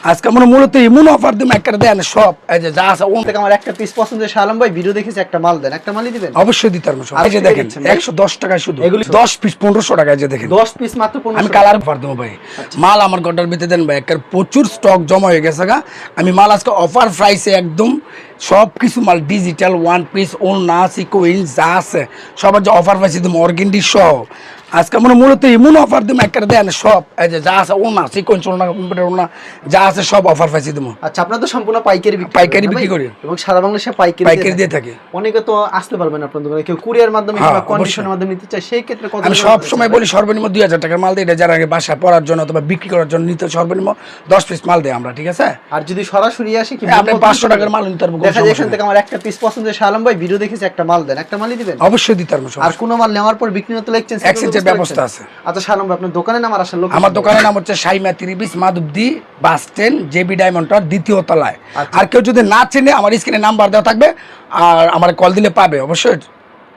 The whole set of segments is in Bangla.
আজকে আমরা মূলত এমন অফার দিম একটা দেন সব। এই যে যা আছে ওন থেকে আমার একটা পিস পছন্দ আলম ভাই ভিডিও দেখেছি একটা মাল দেন। একটা মালই দিবেন? অবশ্যই দিতে পারব এই যে দেখেন দিচ্ছেন ভাই? একশো দশ টাকায় শুধু। এগুলি- দশ পিস পনেরোশো টাকায় যে দেখেন। দশ পিস মাত্র আমি কালার অফার দেবো ভাই। মাল আমার গড্ডার ভিতরে দেন ভাই প্রচুর স্টক জমা হয়ে গেছে গা। আমি মাল আজকে অফার প্রাইসে একদম সব কিছু মাল ডিজিটাল ওয়ান পিস ওন না সিকোইন যা আছে সবার যে অফার পাইছি তুমি অর্গেন্ডি সহ। আজকে আমরা মূলত এমন অফার দিম একটা দেন সব। এই যে যা আছে ও না সিকোয়েন্স না কম্পিউটার না যা আছে সব অফার পাইছি তুমি আচ্ছা আপনার তো সম্পূর্ণ পাইকারি বিক্রি পাইকারি বিক্রি করি। এবং সারা বাংলাদেশে পাইকারি পাইকারি দিয়ে থাকি। অনেকে তো আসতে পারবেন আপনার দোকানে কেউ কুরিয়ার মাধ্যমে হ্যাঁ, কিংবা কন্ডিশনের মাধ্যমে নিতে চায় সেই ক্ষেত্রে কত আমি সব সময় বলি সর্বনিম্ন দুই হাজার টাকার মাল দিই এটা যারা আগে বাসায় পড়ার জন্য অথবা বিক্রি করার জন্য নিতে সর্বনিম্ন দশ পিস মাল দেয় আমরা ঠিক আছে? আর যদি সরাসরি আসি কি আপনি 500 টাকার মাল নিতে পারব, কোনো দেখা যায় এখান থেকে আমার একটা পিস পছন্দ আলম ভাই ভিডিও দেখেছি একটা মাল দেন একটা মালই দিবেন? অবশ্যই দিতে পারব আর কোনো মাল নেওয়ার পর বিক্রি হতে লাগছেন Exchange ব্যবস্থা আছে। আচ্ছা শালম ভাই আপনার দোকানে নাম আর আসার লোক আমার দোকানের নাম হচ্ছে সাইমা ত্রিবিশ মাধবদি বাস স্ট্যান্ড জেবি ডায়মন্ডটার দ্বিতীয় তলায় আচ্ছা। আর কেউ যদি না চেনে আমার স্ক্রিনে নাম্বার দেওয়া থাকবে আর আমার কল দিলে পাবে অবশ্যই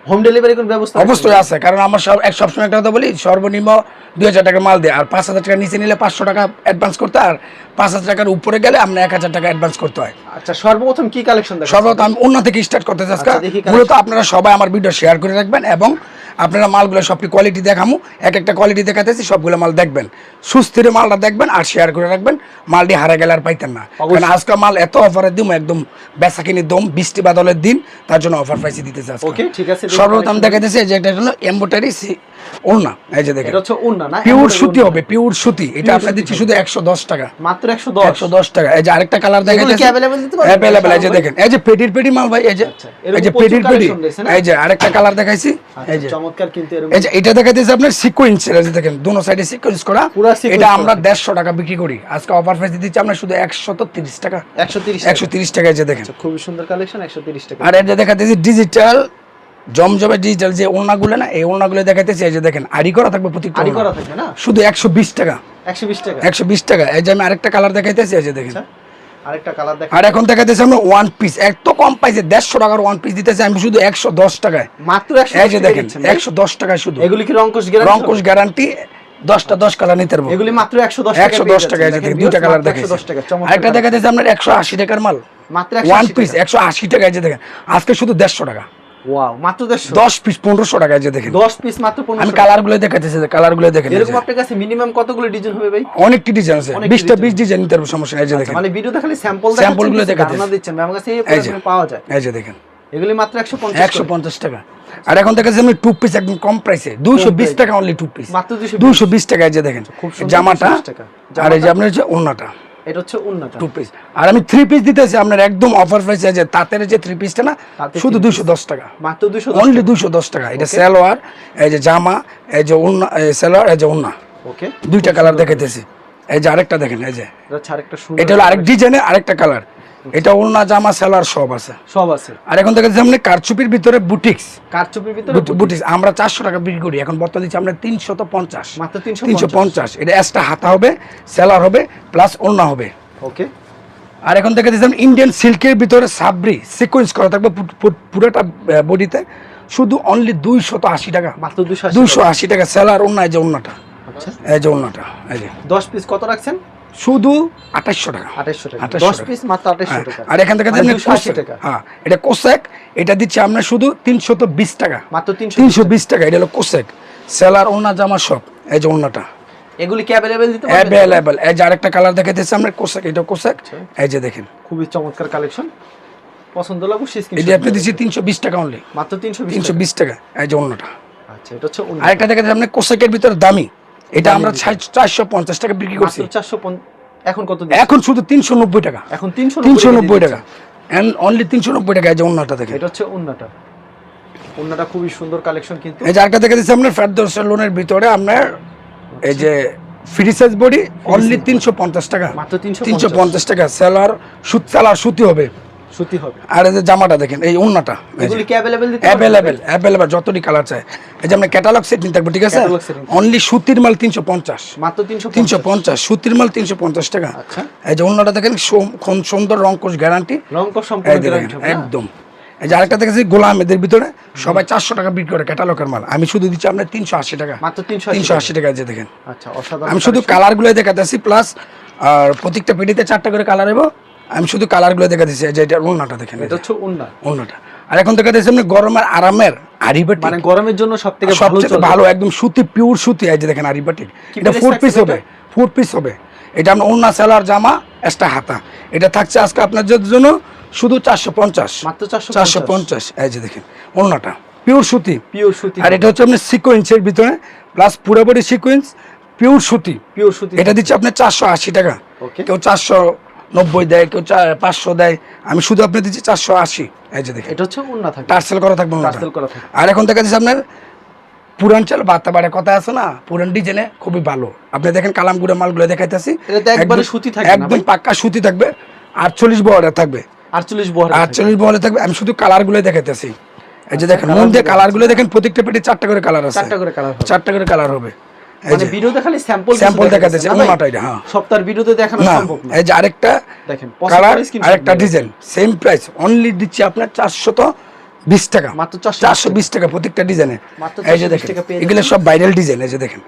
হোম ডেলিভারি কোন ব্যবস্থা? অবশ্যই আছে কারণ আমার সব এক সবসময় একটা কথা বলি সর্বনিম্ন দুই হাজার টাকা মাল দেয় আর পাঁচ হাজার টাকা নিচে নিলে পাঁচশো টাকা অ্যাডভান্স করতে আর পাঁচ হাজার টাকার উপরে গেলে আমরা এক হাজার টাকা অ্যাডভান্স করতে হয় আচ্ছা সর্বপ্রথম কি কালেকশন সর্বপ্রথম আমি অন্য থেকে স্টার্ট করতে চাচ্ছি আচ্ছা, মূলত আপনারা সবাই আমার ভিডিও শেয়ার করে রাখবেন এবং আপনারা মালগুলো সবটি কোয়ালিটি দেখামু এক একটা কোয়ালিটি দেখাতেছি সবগুলো মাল দেখবেন। সুস্থির মালটা দেখবেন আর শেয়ার করে রাখবেন মালটি হারা গেলে আর পাইতেন না। কারণ আজকে মাল এত অফারে দিম একদম বেচা কিনি দম বৃষ্টি বাদলের দিন তার জন্য অফার পাইছি দিতেছে আজকে। ওকে ঠিক আছে সর্বপ্রথম। দেখাতেছি যে এটা হলো এম্বোটারি ওড়না। এই যে দেখেন। এটা হচ্ছে উন্না না? পিওর সুতি হবে পিওর সুতি। এটা সুতি দিচ্ছি শুধু একশো দশ টাকা। মাত্র একশো দশ? একশো দশ টাকা। এই যে আরেকটা কালার দেখা এগুলো কি available দিতে পারবেন? অ্যাভেলেবেল এই যে দেখেন। এই যে পেটির পেটি মাল ভাই এই যে আচ্ছা, এই যে পেটির পেটি? এই যে আরেকটা কালার দেখাইছি। আচ্ছা, এই যে চমৎকার কিন্তু এরকম এটা দেখাইতেছে আপনার সিকোয়েন্স দেখেন দুনো সাইডে সিকোয়েন্স করা। এটা। আমরা দেড়শো টাকা বিক্রি করি। আজকে অফার প্রাইস দিচ্ছি আমরা শুধু একশো তিরিশ টাকা। একশো তিরিশ একশো তিরিশ টাকা যে দেখেন। খুবই সুন্দর কালেকশন একশো তিরিশ টাকা। আর এটা দেখাতেছি ডিজিটাল জমজমে ডিজিটাল যে ওড়নাগুলো না এই ওড়নাগুলো দেখাইতেছি এই যে দেখেন আড়ি করা থাকবে প্রত্যেকটা আড়ি। করা থাকে না? শুধু একশো বিশ টাকা। একশো বিশ টাকা। একশো বিশ টাকা। এই যে আমি আরেকটা কালার দেখাইতেছি এই যে দেখেন। আচ্ছা। আরেকটা কালার দেখা আর এখন দেখাতেছি আমরা ওয়ান পিস এত কম পাইছে দেড়শো টাকার ওয়ান পিস দিতেছে আমি শুধু একশো দশ টাকায়। মাত্র দেখেন শুধু। এগুলি কি রংকশ গ্যারান্টি রংকুশ গ্যারান্টি দশটা দশ কালার নিতে পারব। এগুলি মাত্র একশো দশ একশো দশ টাকা দুইটা কালার আরেকটা colour। দেখাতেছি আপনার একশো আশি টাকার মাল। মাত্র ওয়ান পিস একশো আশি টাকা যে দেখেন আজকে শুধু দেড়শো টাকা। ওয়াও মাত্র দেড়শো। দশ পিস পনেরোশো টাকা এই যে দেখেন। দশ পিস মাত্র আমি দেখাতেছি দেখেন এরকম আপনার কাছে মিনিমাম কতগুলো ডিজাইন হবে ভাই? অনেকটি ডিজাইন আছে। অনেক বিশটা design বিশ ডিজাইন নিতে পারব সমস্যা এই যে দেখেন। মানে ভিডিও দেখালে স্যাম্পল দেখাতে ধারণা দিচ্ছেন আমার কাছে এই যে। পাওয়া যায়। এই যে দেখেন। এগুলি মাত্র একশো পঞ্চাশ একশো পঞ্চাশ টাকা। আর এখন টু পিস একদম কম প্রাইসে। টাকা অনলি টু পিস মাত্র 220 দুইশো বিশ টাকা যে দেখেন। জামাটা আর এই যে আপনার ওড়নাটা। এটা হচ্ছে উন্নত টু পিস আর আমি থ্রি পিস দিতেছি আপনার একদম অফার প্রাইস আছে তাঁতের যে থ্রি পিসটা না শুধু দুশো দুইশো দশ টাকা। মাত্র দুশো অনলি দুইশো দশ টাকা। এটা সালোয়ার এই যে জামা এই যে উন্না সালোয়ার এই যে উন্না। ওকে দুইটা কালার দেখাইতেছি। এই যে আরেকটা দেখেন এই যে। এটা হলো আরেক ডিজাইনের আরেকটা কালার এটা ওড়না জামা সালোয়ার সব আছে। সব আছে। আর এখন দেখাচ্ছি আপনি কারচুপির ভিতরে বুটিক্স। কারচুপির ভিতরে বুটিক্স? আমরা চারশো টাকা বিক্রি করি এখন বর্তমানে দিচ্ছি আমরা তিনশত পঞ্চাশ। মাত্র তিনশো তিনশো পঞ্চাশ এটা এক্সট্রা হাতা হবে সেলার হবে প্লাস ওড়না হবে। ওকে আর এখন দেখে দিচ্ছি ইন্ডিয়ান সিল্কের ভিতরে সাবরি সিকোয়েন্স করা থাকবে পুরোটা বডিতে শুধু অনলি দুইশত আশি টাকা। মাত্র দুইশো আশি টাকা। সেলার ওড়না এই যে ওড়নাটা। আচ্ছা। এই যে ওড়নাটা এই যে। দশ পিস কত রাখছেন? শুধু আঠাশশো টাকা। আঠাশশো টাকা। দশ পিস মাত্র আঠাশশো হ্যাঁ, টাকা। আর এখান থেকে মানে যেমনি 280 কোসেক, টাকা। হ্যাঁ এটা কোসেক। এটা দিচ্ছি আমরা শুধু তিনশত বিশ টাকা। মাত্র তিনশো তিনশো বিশ টাকা। এটা হলো কোসেক। সেলার জামা সব। এই যে এগুলি কি দিতে পারবেন? এই যে আরেকটা কালার দেখাইতেছে আমরা কোসেক। এটা কোসেক। আচ্ছা। এই যে দেখেন। খুবই চমৎকার কালেকশন পছন্দ আপনি দিচ্ছি তিনশো বিশ টাকা অনলি মাত্র তিনশো বিশ তিনশো বিশ টাকা। এই যে অন্যটা আচ্ছা এটা হচ্ছে। আরেকটা আপনি কোসেকের ভিতরে দামি। এটা আমরা চারশো পঞ্চাশ টাকা বিক্রি করছি। চারশো এখন কত এখন শুধু তিনশো নব্বই টাকা। এখন তিনশো তিনশো নব্বই টাকা। এন্ড অনলি তিনশো নব্বই টাকা এই যে অন্যটা দেখেন। এটা হচ্ছে উন্নাটা উন্নাটা খুবই সুন্দর কালেকশন কিন্তু এই যে আরেকটা দেখে দিচ্ছি আপনার ফেরদৌস লোনের ভিতরে আপনার এই যে ফ্রি সাইজ বডি অনলি তিনশো পঞ্চাশ টাকা। মাত্র তিনশো পঞ্চাশ। টাকা। সেলার সুত সেলার সুতি হবে। সুতি হবে। আর এই যে জামাটা দেখেন এই অন্যটা এগুলি কি অ্যাভেলেবেল দিতে অ্যাভেলেবেল অ্যাভেলেবেল যতটি কালার চাই। এই যে আপনার ক্যাটালগ সেট নিতে থাকবে ঠিক আছে? অনলি সুতির মাল তিনশো পঞ্চাশ। মাত্র তিনশো তিনশো পঞ্চাশ সুতির মাল তিনশো পঞ্চাশ টাকা। আচ্ছা। এই যে অন্যটা দেখেন সুন্দর রংকোশ গ্যারান্টি রংকশ সম্পূর্ণ গ্যারান্টি একদম। এই যে আরেকটা দেখেছি গোলাম এদের ভিতরে সবাই চারশো টাকা বিক্রি করে ক্যাটালগের মাল। আমি শুধু দিচ্ছি আপনার তিনশো আশি টাকা। মাত্র তিনশো আশি টাকা। যে দেখেন। আচ্ছা আমি শুধু কালারগুলো দেখাতেছি প্লাস আর প্রত্যেকটা পেটিতে চারটা করে কালার এবো আমি শুধু কালারগুলো দেখা দিচ্ছি যে এটা ওড়নাটা দেখেন এটা হচ্ছে উন্না ওড়নাটা। আর এখন দেখা দিচ্ছি আপনি গরমের আরামের আরিবাটি মানে গরমের জন্য সব থেকে ভালো সবচেয়ে ভালো একদম সুতি পিওর সুতি এই যে দেখেন আরিবাটি কি এটা ফোর পিস হবে ফোর পিস হবে। এটা আপনার ওড়না সেলার জামা এক্সট্রা হাতা। এটা থাকছে আজকে আপনার জন্য শুধু চারশো পঞ্চাশ। মাত্র চারশো পঞ্চাশ? এই যে দেখেন ওড়নাটা। পিওর সুতি। পিওর সুতি। আর এটা হচ্ছে আপনার সিকোয়েন্সের ভিতরে প্লাস পুরোপুরি সিকোয়েন্স পিওর সুতি। পিওর সুতি এটা দিচ্ছে আপনার চারশো আশি টাকা। কেউ চারশো নব্বই দেয় কেউ পাঁচশো দেয়। আমি শুধু আপনার দিচ্ছি চারশো আশি। এই যে দেখেন। এটা হচ্ছে উন্না থাকে টার্সেল করা থাকবে টার্সেল করা থাকে। আর এখন দেখা যাচ্ছে আপনার পুরান চাল বার্তা বাড়ে কথা আছে না? পুরান ডিজাইনে খুবই ভালো। আপনি দেখেন কালামগুড়া মালগুলো দেখাইতেছি। একবারে একদম- সুতি থাকে না একদম পাক্কা সুতি থাকবে। আটচল্লিশ বহরে থাকবে। আটচল্লিশ বহর আটচল্লিশ বহরে থাকবে। আমি শুধু কালারগুলো দেখাইতেছি। এই যে দেখেন মন দিয়ে কালারগুলো দেখেন প্রত্যেকটা পেটে চারটা করে কালার আছে। চারটা করে কালার হবে। চারটা করে কালার হবে। মানে ভিডিওতে খালি স্যাম্পল এটা, হ্যাঁ। সপ্তাহের ভিডিওতে দেখানো সম্ভব না। এই যে আরেকটা দেখেন কালার আরেকটা ডিজাইন সেম প্রাইস অনলি দিচ্ছি আপনার চারশো তো বিশ টাকা। মাত্র 420 টাকা। প্রত্যেকটা ডিজাইনে এই যে দেখেন এগুলো সব ভাইরাল ডিজাইন এই যে দেখেন।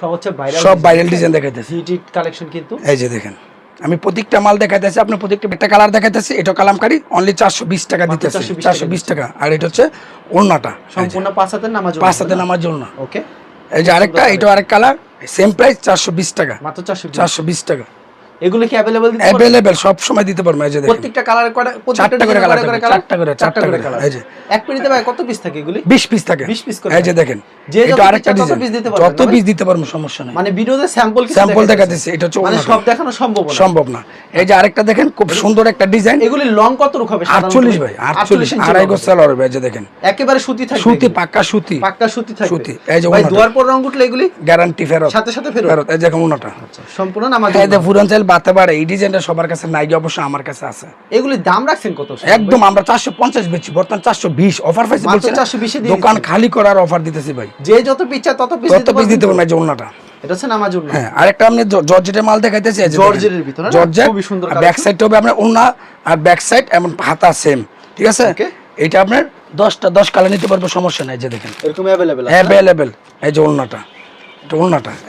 সব হচ্ছে ভাইরাল সব ভাইরাল ডিজাইন দেখাইতেছে। হিট কালেকশন কিন্তু। এই যে দেখেন আমি প্রত্যেকটা মাল দেখাইতেছি আপনার প্রত্যেকটা একটা কালার দেখাইতেছি এটা কালামকারি অনলি চারশো বিশ টাকা দিতেছে। 420 চারশো বিশ টাকা। আর এটা হচ্ছে ওড়নাটা। সম্পূর্ণ পাঁচ হাতের নামাজ পাঁচ হাতে নামার জন্য ওকে এই যে আরেকটা এটা আরেক কালার। সেম প্রাইস চারশো বিশ টাকা। মাত্র চারশো চারশো বিশ টাকা। এগুলো কি দিতে সব সময় দিতে পারব এই যে দেখেন। প্রত্যেকটা কালার করে থাকবে, চারটা করে, চারটা করে, কালার এই যে। এক ভাই কত পিস থাকে এগুলি? বিশ পিস থাকে। 20 piece করে এই যে দেখেন যে যত আরেকটা ডিজাইন piece দিতে যত পিস দিতে পারব সমস্যা নেই। মানে ভিডিওতে স্যাম্পল স্যাম্পল দেখা এটা হচ্ছে মানে সব দেখানো সম্ভব না। সম্ভব না। এই যে আরেকটা দেখেন খুব সুন্দর একটা ডিজাইন এগুলি লং কত রূপ হবে সাধারণত? আটচল্লিশ ভাই আটচল্লিশ। ইঞ্চি আড়াই long গোছ হবে। এই যে দেখেন। একেবারে সুতি থাকবে সুতি। পাক্কা সুতি। পাক্কা সুতি থাকবে। সুতি, এই যে ভাই দুয়ার পর রং উঠলে এগুলি গ্যারান্টি ফেরত। সাথে সাথে ফেরত। ফেরত এই যে দেখুন ওনাটা। আচ্ছা, সম্পূর্ণ নামাজ এই যে ফুরান চাইল বাতে পারে এই ডিজাইনটা সবার কাছে নাই গিয়ে অবশ্য আমার কাছে আছে। এগুলি দাম রাখছেন কত একদম আমরা চারশো পঞ্চাশ বেচছি বর্তমান চারশো বিশ অফার পাইছি মাত্র বলছি না? 420 এ দিয়ে দোকান খালি করার অফার দিতেছি ভাই। যে যত পিচ্ছা তত পিস তত পিস দিতে পারব না যে ওনাটা এটা হচ্ছে নামাজ উন্না হ্যাঁ আরেকটা আপনি জর্জেটের মাল দেখাইতেছি জর্জেটের ভিতরে জর্জেট খুবই সুন্দর ব্যাক সাইডটা হবে আপনার ওনা আর ব্যাক সাইড এমন হাতা সেম ঠিক আছে? এটা আপনার দশটা দশ কালার নিতে পারব সমস্যা নাই যে দেখেন। এরকম অ্যাভেলেবেল অ্যাভেলেবেল এই যে এটা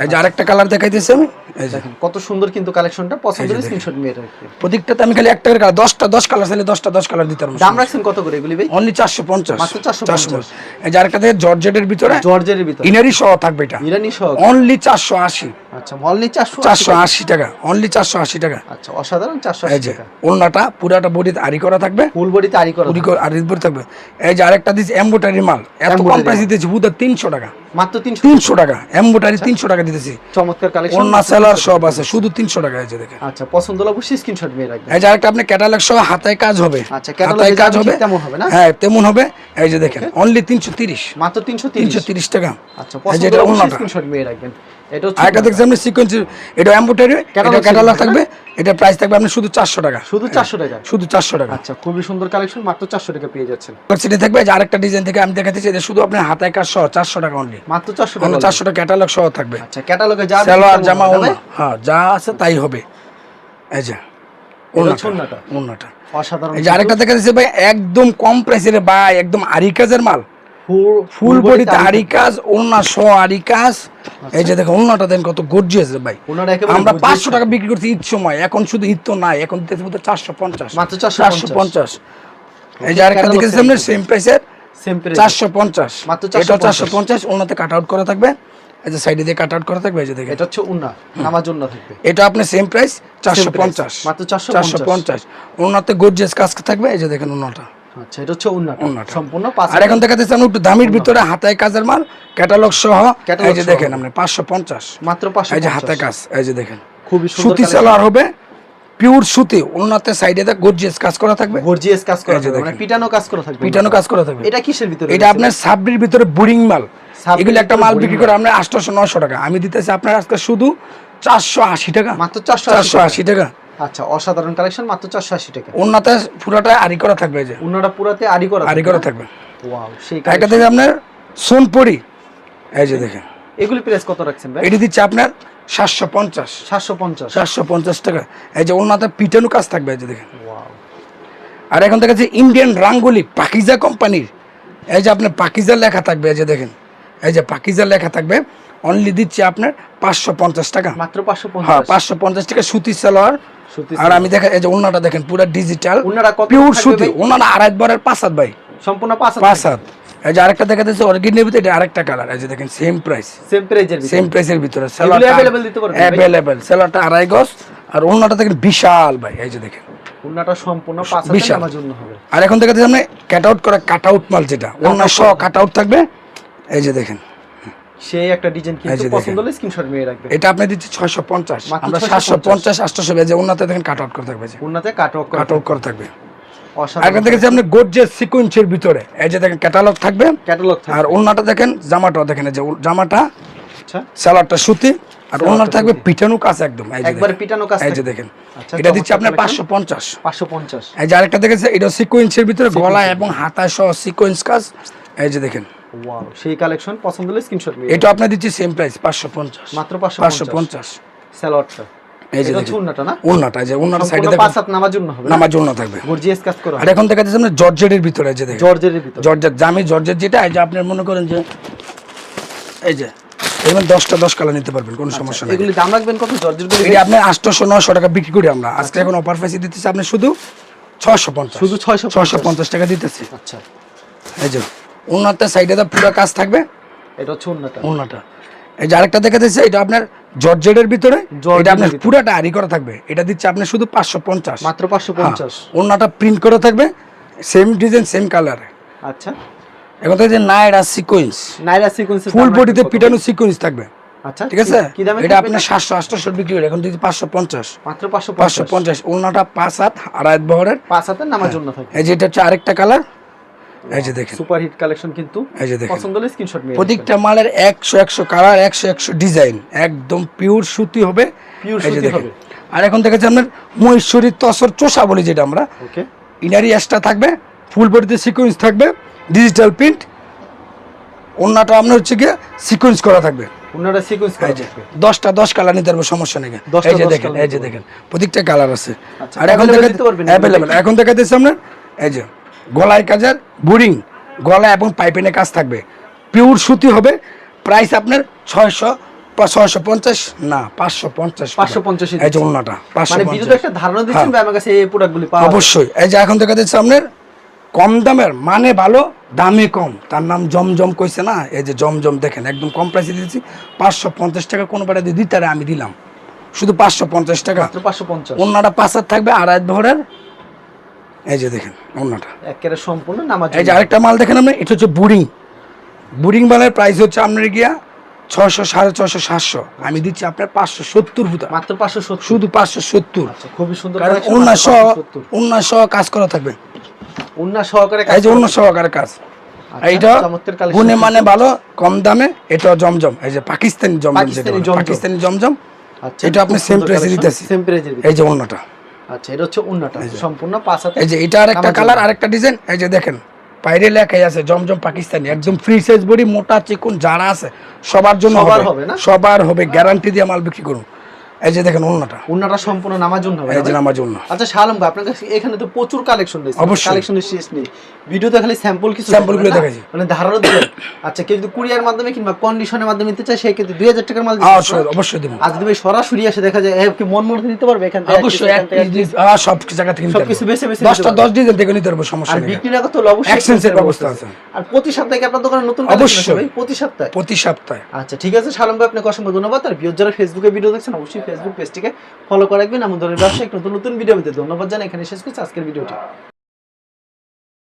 এই যে আরেকটা কালার দেখাইতেছি আমি। দেখেন কত সুন্দর কিন্তু কালেকশনটা পছন্দ হলে স্ক্রিনশট নিয়ে রাখবেন প্রত্যেকটাতে আমি খালি একটা করে কালার চাইলে কালার দিতে পারব। দাম রাখছেন কত করে এগুলি ভাই? অনলি চারশো পঞ্চাশ। মাত্র 450 এই যে আরেকটা জর্জেটের ভিতরে জর্জের ভিতরে। ইনারি সহ থাকবে এটা। ইরানি সহ। অনলি চারশো আশি। আচ্ছা চারশো টাকা। অনলি আশি টাকা। আচ্ছা অসাধারণ পুরাটা বডিতে আরি করা থাকবে। ফুল বডি তারি করা পুরি করে আরি থাকবে। এই যে আরেকটা এম্বোটারি মাল। এত কম Embroidery দিতেছি টাকা। মাত্র টাকা। এম্বোটারি তিনশো টাকা দিতেছি। চমৎকার কালেকশন অন্য সেলার সব আছে শুধু তিনশো টাকা আছে দেখেন। আচ্ছা পছন্দ হলে অবশ্যই স্ক্রিনশট নিয়ে রাখবেন। এই যে আরেকটা আপনি ক্যাটালগ সহ হাতায় কাজ হবে। আচ্ছা, ক্যাটালগ কাজ হবে। তেমন হবে না? হ্যাঁ তেমন হবে। এই যে দেখেন অনলি তিনশো তিরিশ। মাত্র তিনশো তিনশো তিনশো তিরিশ টাকা। আচ্ছা পছন্দ হলে স্ক্রিনশট নিয়ে রাখবেন। এটা দেখছি আপনি সিকোয়েন্স এটা এম্বোটারি এটা ক্যাটালগ থাকবে এটা প্রাইস থাকবে আপনি শুধু চারশো টাকা। শুধু চারশো টাকা? শুধু চারশো টাকা। আচ্ছা খুবই সুন্দর কালেকশন মাত্র চারশো টাকা পেয়ে যাচ্ছেন। সেটা থাকবে যে আরেকটা ডিজাইন থেকে আমি দেখাতেছি এটা শুধু আপনার হাতায় কাজ সহ চারশো টাকা অনলি মাত্র চারশো টাকা চারশো টাকা ক্যাটালগ সহ থাকবে। আচ্ছা ক্যাটালগে যা সালোয়ার জামা হবে, ওনা হ্যাঁ যা আছে তাই হবে। এই যে ওড়নাটা। ওনাটা অসাধারণ এই যে আরেকটা দেখা যাচ্ছে ভাই একদম কম প্রাইসের ভাই একদম আরি কাজের মাল। ফুল বডিতে কাজ ওনা কাজ। এই যে দেখো ওনাটা দেন কত গর্জিয়াস ভাই। আমরা পাঁচশো টাকা বিক্রি করছি ঈদ সময় এখন শুধু ঈদ তো নাই এখন চারশো পঞ্চাশ। মাত্র 450 চারশো পঞ্চাশ। এই যে আরেকটা Catalog দেখেছি আমরা সেম প্রাইসের চারশো পঞ্চাশ। মাত্র এটা 450 চারশো পঞ্চাশ। ওনাতে কাট আউট করা থাকবে। এই যে সাইডে দিয়ে কাট আউট করা থাকবে এই যে দেখেন। এটা হচ্ছে উন্না থাকবে। এটা আপনার সেম প্রাইস চারশো পঞ্চাশ। মাত্র 450 চারশো পঞ্চাশ। ওনাতে গর্জিয়াস কাজ থাকবে এই যে দেখেন ওনাটা আচ্ছা এটা হচ্ছে। সম্পূর্ণ পাঁচ আর এখন দেখা যাচ্ছে আমরা একটু দামির ভিতরে হাতায় কাজের মাল ক্যাটালগ সহ। এই যে দেখেন আপনি পাঁচশো পঞ্চাশ। মাত্র পাঁচশো এই যে হাতে কাজ এই যে দেখেন। খুবই সুন্দর সুতি সেলার হবে পিওর সুতি ওনাতে সাইডে গর্জিয়াস কাজ করা থাকবে। গর্জিয়াস কাজ করা থাকবে মানে পিটানো কাজ করা থাকবে। পিটানো কাজ করা থাকবে। এটা কিসের ভিতরে এটা আপনার সাবরির ভিতরে বুরিং মাল। এগুলো একটা মাল বিক্রি করে আপনার আটশোশো নশো টাকা। আমি দিতেছি আপনার আজকে শুধু চারশো আশি টাকা। মাত্র চারশো চারশো আশি টাকা। আচ্ছা অসাধারণ কালেকশন মাত্র চারশো আশি টাকা। ওনাতে পুরোটা আরি করা থাকবে যে। উন্নাটা পুরাতে আড়ি করা আরি করা থাকবে। ওয়াও সেই একটা থেকে আপনার সোনপুরি। এই যে দেখেন। এগুলি প্রাইস কত রাখছেন ভাই? এটি দিচ্ছে আপনার সাতশো পঞ্চাশ। সাতশো পঞ্চাশ। চারশো পঞ্চাশ টাকা। এই যে ওনাতে পিটানো কাজ থাকবে এই যে দেখেন। ওয়াও আর এখন দেখা যাচ্ছে ইন্ডিয়ান রাঙ্গুলি পাকিজা কোম্পানির এই যে আপনার পাকিজা লেখা থাকবে এই যে দেখেন। এই যে পাকিজা লেখা থাকবে। অনলি দিচ্ছে আপনার পাঁচশো পঞ্চাশ টাকা। মাত্র পাঁচশো হ্যাঁ পাঁচশো পঞ্চাশ টাকা সুতি সালোয়ার। আর আমি দেখেন এই যে ওনাটা দেখেন পুরো ডিজিটাল ওনারা কত পিওর সুতি? ওনারা আড়াই বরের পাঁচ হাত ভাই। সম্পূর্ণ পাঁচ পাঁচ হাত এই যে আরেকটা দেখা যাচ্ছে অরিজিনাল ভিতরে এটা আরেকটা কালার এই যে দেখেন সেম প্রাইস সেম প্রাইজের সেম প্রাইসের ভিতরে। Available দিতে পারবেন? অ্যাভেলেবেল সেলারটা আড়াই গজ। আর ওনাটা দেখেন বিশাল ভাই। এই যে দেখেন। ওনাটা সম্পূর্ণ পাঁচ। আমার জন্য হবে? আর এখন দেখা যাচ্ছে সামনে কাট আউট করা কাট আউট মাল যেটা। ওনার সহ কাট আউট থাকবে। এই যে দেখেন। সেই একটা ডিজাইন কিন্তু পছন্দ হলে স্ক্রিনশট মেয়ে রাখবে। এটা আপনি দিচ্ছি ছয়শো পঞ্চাশ। মাত্র আমরা 650 সাতশো পঞ্চাশ আটশো যে ওনাতে দেখেন কাট আউট করা থাকবে ওনাতে কাট অফ কাট আউট করা থাকবে। এখান থেকে আপনি গোর্জের সিকুয়েন্সের ভিতরে। এই যে দেখেন ক্যাটালগ থাকবে। ক্যাটালগ আর ওনাটা দেখেন জামাটাও দেখেন যে জামাটা আচ্ছা। সালোয়ারটা সুতি আর ওনার থাকবে। পিটানো কাজ একদম। একবারে পিটানো কাজ এই যে দেখেন। আচ্ছা, এটা দিচ্ছি আপনার collection। পাঁচশো পঞ্চাশ। পাঁচশো পঞ্চাশ। এই যে আরেকটা দেখেছে এটা সিকোয়েন্সের ভিতরে গলা এবং হাতা সহ সিকোয়েন্স কাজ। এই যে দেখেন। ওয়াও সেই কালেকশন পছন্দ হলে স্ক্রিনশট মেয়ে এটা আপনার দিচ্ছি সেম প্রাইস পাঁচশো পঞ্চাশ। মাত্র 550 পাঁচশো পঞ্চাশ। স্যালোয়ারটা এই যে ওন্নাটা না? যে সাইডে দেখেন। পাঁচ হবে নামার জন্য থাকবে। গর্জিয়াস কাজ করা আর এখন দেখা যাচ্ছে জর্জেটের ভিতরে এই যে দেখেন। জর্জের ভিতর। জর্জেট জামি জর্জেট যেটা এই যে আপনার মনে করেন যে এই যে দশটা দশ কালার নিতে পারবেন কোনো সমস্যা নেই। এগুলি দাম রাখবেন কত? আপনি আটশোশো নশো টাকা বিক্রি করি আমরা। আজকে এখন অফার প্রাইসে দিতেছি আপনি শুধু ছশো পঞ্চাশ। শুধু 650 ছশো পঞ্চাশ টাকা দিতেছি। আচ্ছা। এই যে উন্নতের সাইডে তো পুরো কাজ থাকবে? এটা হচ্ছে ওন্নাটা উন্নটা এই যে আরেকটা দেখা যাচ্ছে এটা আপনার জর্জেটের ভিতরে এটা আপনার। পুরাটা আরি করা থাকবে। এটা দিচ্ছে আপনি শুধু পাঁচশো পঞ্চাশ। মাত্র পাঁচশো পঞ্চাশ। ওনাটা প্রিন্ট করা থাকবে সেম ডিজাইন সেম কালারে আচ্ছা। এখন থেকে যে নাইরা সিকোয়েন্স নাইরা সিকোয়েন্স ফুল বডিতে পিটানো সিকোয়েন্স থাকবে। আচ্ছা ঠিক আছে? এটা আপনার সাতশো আটশো বিক্রি করে এখন দিচ্ছি পাঁচশো পঞ্চাশ। মাত্র পাঁচশো পাঁচশো পঞ্চাশ ওনাটা পাঁচ হাত আড়াই বহরের। পাঁচ হাতের নামার জন্য থাকে এই যে এটা হচ্ছে আরেকটা কালার এই যে দেখেন। সুপার হিট কালেকশন কিন্তু এই যে দেখেন। পছন্দ হলে স্ক্রিনশট মেয়ে প্রত্যেকটা মালের একশো একশো কালার একশো একশো ডিজাইন। একদম পিওর সুতি হবে। Pure সুতি হবে। আর এখন দেখেছে আপনার মহেশ্বরী তসর চোষা বলি যেটা আমরা ওকে ইনারি অ্যাশটা থাকবে ফুল বডিতে সিকোয়েন্স থাকবে ডিজিটাল প্রিন্ট অন্যটা আপনার হচ্ছে গিয়ে সিকোয়েন্স করা থাকবে। ওনারা সিকোয়েন্স করা থাকবে। কালার নিতে পারব সমস্যা নেই। এই যে দেখেন এই যে দেখেন প্রত্যেকটা কালার আছে। আচ্ছা, আর এখন পারবেন এগুলো। এখন দেখা আপনার এই যে গলায় কাজের বুরিং গলা এবং পাইপিনে কাজ থাকবে। পিওর সুতি হবে প্রাইস আপনার ছয়শো ছয়শো পঞ্চাশ না পাঁচশো পঞ্চাশ 550 ই এই যে অন্যটা পাঁচশো মানে একটা ধারণা দিচ্ছেন হ্যাঁ। আমার কাছে এই প্রোডাক্টগুলি অবশ্যই। এই যে এখন দেখা যাচ্ছে আপনার কম দামের মানে ভালো দামে কম। তার নাম জমজম কইছে না? এই যে জমজম দেখেন একদম কম প্রাইসে দিয়েছি। পাঁচশো পঞ্চাশ টাকা কোনো পারে দিয়ে দিতে আমি দিলাম। শুধু পাঁচশো পঞ্চাশ টাকা। পাঁচশো পঞ্চাশ। অন্যটা পাঁচ থাকবে আড়াই ভরের। এই যে দেখেন অন্যটা। একেবারে সম্পূর্ণ নামার এই যে আরেকটা মাল দেখেন আপনি এটা হচ্ছে বুরিং বুরিং মালের প্রাইস হচ্ছে আপনার গিয়া ছয়শো সাড়ে ছয়শো সাতশো। আমি দিচ্ছি আপনার পাঁচশো সত্তর ভূতা মাত্র পাঁচশো সত্তর। শুধু পাঁচশো সত্তর। আচ্ছা খুবই সুন্দর কারণ collection, অন্য সহ 570 সহ কাজ করা থাকবে। উন্না সহকারে এই যে অন্য সহকারে কাজ। আচ্ছা, এইটা গুণে মানে ভালো কম দামে এটা জমজম। এই যে পাকিস্তানি জমজম পাকিস্তানি জমজম। আচ্ছা এটা আপনি same price দিতেছি। সেম এই যে অন্যটা। আচ্ছা এটা হচ্ছে উন্নাটা সম্পূর্ণ পাঁচ হাতে এই যে এটা আরেকটা কালার আরেকটা ডিজাইন এই যে দেখেন বাইরে লেখাই আছে জমজম পাকিস্তানি একদম ফ্রি সাইজ বডি মোটা চিকুন যারা আছে সবার জন্য সবার হবে। হবে না? সবার হবে গ্যারান্টি দিয়ে মাল বিক্রি করুন। এই যে দেখেন সম্পূর্ণ নামার জন্য এই যে আমার জন্য আচ্ছা শালম ভাই আপনার কাছে এখানে তো প্রচুর কালেকশন রয়েছে। কালেকশনের শেষ নেই। ভিডিওতে খালি স্যাম্পল কিছু Sample গুলো? দেখাইছি। মানে ধারণা দিলেন আচ্ছা কেউ যদি কুরিয়ার মাধ্যমে কিংবা কন্ডিশনের মাধ্যমে নিতে চায় সেই ক্ষেত্রে দুই হাজার টাকার মাল দিতে অবশ্যই? দেবো। আজ সরাসরি এসে দেখা যায় কি মন নিতে পারবে এখান থেকে? অবশ্যই সব জায়গা থেকে নিতে সবকিছু পারব। বেছে বেছে ডিজাইন থেকে নিতে পারব সমস্যা আর নেই। বিক্রি না করতে অবশ্যই এর ব্যবস্থা আছে। আর প্রতি সপ্তাহে কি আপনার দোকানে নতুন অবশ্যই। প্রতি সপ্তাহে? প্রতি সপ্তাহে। আচ্ছা ঠিক আছে শালম ভাই আপনাকে অসংখ্য ধন্যবাদ। আর ভিউজ যারা ফেসবুকে ভিডিও দেখছেন অবশ্যই ফেসবুক পেজটিকে ফলো করে রাখবেন। এমন ধরনের ব্যবসায়িক নতুন নতুন ভিডিও পেতে ধন্যবাদ জানাই। এখানে শেষ করছি। আজকের ভিডিওটি